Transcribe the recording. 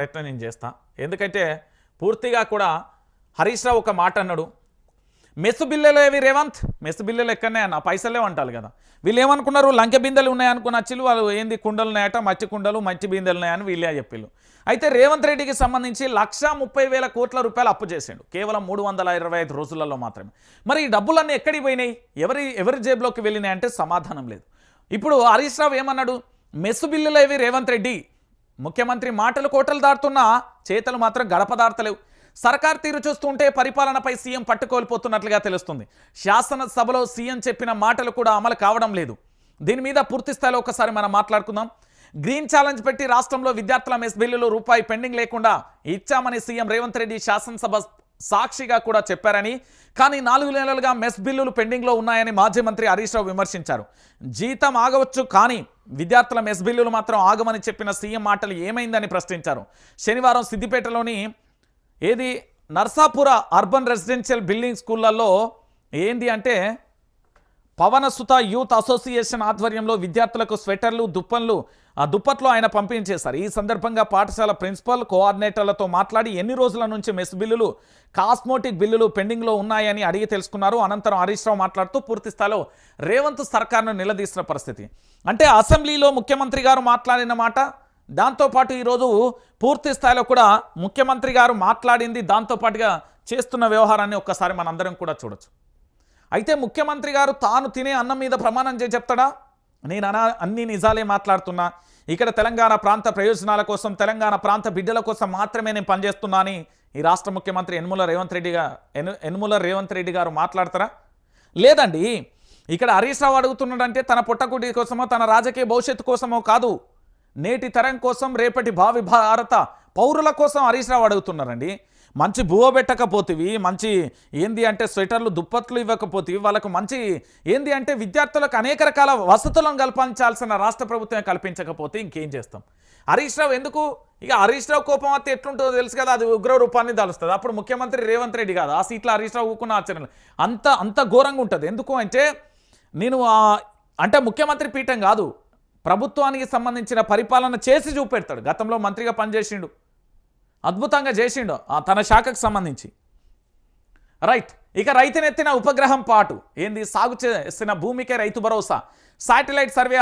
ప్రయత్నం నేను చేస్తా. ఎందుకంటే పూర్తిగా కూడా హరీష్ రావు ఒక మాట అన్నాడు. మెస్సు బిల్లెలు ఏవి రేవంత్? మెస్సు బిల్లెలు ఎక్కడనే అన్న పైసలే అంటారు కదా. వీళ్ళు ఏమనుకున్నారు? లంకె బిందెలు ఉన్నాయనుకున్న చిల్లు వాళ్ళు ఏంది కుండలు ఉన్నాయట? మట్టి కుండలు మట్టి బిందెలు ఉన్నాయని వీళ్ళే చెప్పిళ్ళు. అయితే రేవంత్ రెడ్డికి సంబంధించి లక్ష ముప్పై వేల కోట్ల రూపాయలు అప్పు చేసిండు. కేవలం మూడు వందల ఇరవై ఐదు రోజులలో మాత్రమే. మరి ఈ డబ్బులన్నీ ఎక్కడికి పోయినాయి? ఎవరి ఎవరి జేబులోకి వెళ్ళినాయి అంటే సమాధానం లేదు. ఇప్పుడు హరీష్ రావు ఏమన్నాడు? మెస్సు బిల్లులు ఏవి రేవంత్ రెడ్డి? ముఖ్యమంత్రి మాటలు కోటలు దాడుతున్నా చేతలు మాత్రం గడప దాడతలేవు సర్కార్ తీరు చూస్తుంటే పరిపాలనపై సీఎం పట్టుకోల్పోతున్నట్లుగా తెలుస్తుంది. శాసనసభలో సీఎం చెప్పిన మాటలు కూడా అమలు కావడం లేదు. దీని మీద పూర్తి స్థాయిలో ఒకసారి మనం మాట్లాడుకుందాం. గ్రీన్ ఛాలెంజ్ పెట్టి రాష్ట్రంలో విద్యార్థుల మెస్ బిల్లులు రూపాయి పెండింగ్ లేకుండా ఇచ్చామని సీఎం రేవంత్ రెడ్డి శాసనసభ సాక్షిగా కూడా చెప్పారని కానీ నాలుగు నెలలుగా మెస్ బిల్లులు పెండింగ్లో ఉన్నాయని మాజీ మంత్రి హరీష్ రావు విమర్శించారు. జీతం ఆగవచ్చు కానీ విద్యార్థుల మెస్ బిల్లులు మాత్రం ఆగమని చెప్పిన సీఎం మాటలు ఏమైందని ప్రశ్నించారు. శనివారం సిద్దిపేటలోని ఏది నర్సాపుర అర్బన్ రెసిడెన్షియల్ బిల్డింగ్ స్కూళ్ళల్లో ఏంది అంటే పవనసుత యూత్ అసోసియేషన్ ఆధ్వర్యంలో విద్యార్థులకు స్వెటర్లు దుప్పన్లు ఆ దుప్పట్లు ఆయన పంపిణీ చేశారు ఈ సందర్భంగా పాఠశాల ప్రిన్సిపల్ కోఆర్డినేటర్లతో మాట్లాడి ఎన్ని రోజుల నుంచి మెస్ బిల్లులు కాస్మోటిక్ బిల్లులు పెండింగ్లో ఉన్నాయని అడిగి తెలుసుకున్నారు. అనంతరం హరీష్ రావు మాట్లాడుతూ పూర్తి స్థాయిలో రేవంత్ సర్కార్ను నిలదీసిన పరిస్థితి. అంటే అసెంబ్లీలో ముఖ్యమంత్రి గారు మాట్లాడిన మాట దాంతోపాటు ఈరోజు పూర్తి స్థాయిలో కూడా ముఖ్యమంత్రి గారు మాట్లాడింది దాంతోపాటుగా చేస్తున్న వ్యవహారాన్ని ఒక్కసారి మనందరం కూడా చూడొచ్చు. అయితే ముఖ్యమంత్రి గారు తాను తినే అన్నం మీద ప్రమాణం చేసి చెప్తాడా? నేను అనా అన్ని నిజాలే మాట్లాడుతున్నా. ఇక్కడ తెలంగాణ ప్రాంత ప్రయోజనాల కోసం తెలంగాణ ప్రాంత బిడ్డల కోసం మాత్రమే నేను పనిచేస్తున్నా అని ఈ రాష్ట్ర ముఖ్యమంత్రి యనుమల రేవంత్ రెడ్డి గారు యనుమల రేవంత్ రెడ్డి గారు మాట్లాడతారా? లేదండి. ఇక్కడ హరీష్ రావు అడుగుతున్నాడంటే తన పుట్టకుడి కోసమో తన రాజకీయ భవిష్యత్తు కోసమో కాదు. నేటి తరం కోసం రేపటి భావి భారత పౌరుల కోసం హరీష్ రావు అడుగుతున్నారండి. మంచి బువ పెట్టకపోతేవి మంచి ఏంది అంటే స్వెటర్లు దుప్పట్లు ఇవ్వకపోతేవి వాళ్ళకు మంచి ఏంది అంటే విద్యార్థులకు అనేక రకాల వసతులను కల్పించాల్సిన రాష్ట్ర ప్రభుత్వం కల్పించకపోతే ఇంకేం చేస్తాం? హరీష్ రావు ఎందుకు? ఇక హరీష్ రావు కోపం అయితే ఎట్లుంటుందో తెలుసు కదా అది ఉగ్ర రూపాన్ని దాలుస్తుంది. అప్పుడు ముఖ్యమంత్రి రేవంత్ రెడ్డి కాదు. ఆ సీట్లో హరీష్ రావు ఊకున్న ఆచరణ అంత అంత ఘోరంగా ఉంటుంది. ఎందుకు అంటే నేను అంటే ముఖ్యమంత్రి పీఠం కాదు. ప్రభుత్వానికి సంబంధించిన పరిపాలన చేసి చూపెడతాడు. గతంలో మంత్రిగా పనిచేసిండు. అద్భుతంగా చేసిండు. ఆ తన శాఖకు సంబంధించి. రైట్. ఇక రైతునెత్తిన ఉపగ్రహం పాటు. ఏంది? సాగు చేసిన భూమికే రైతు భరోసా. Satellite survey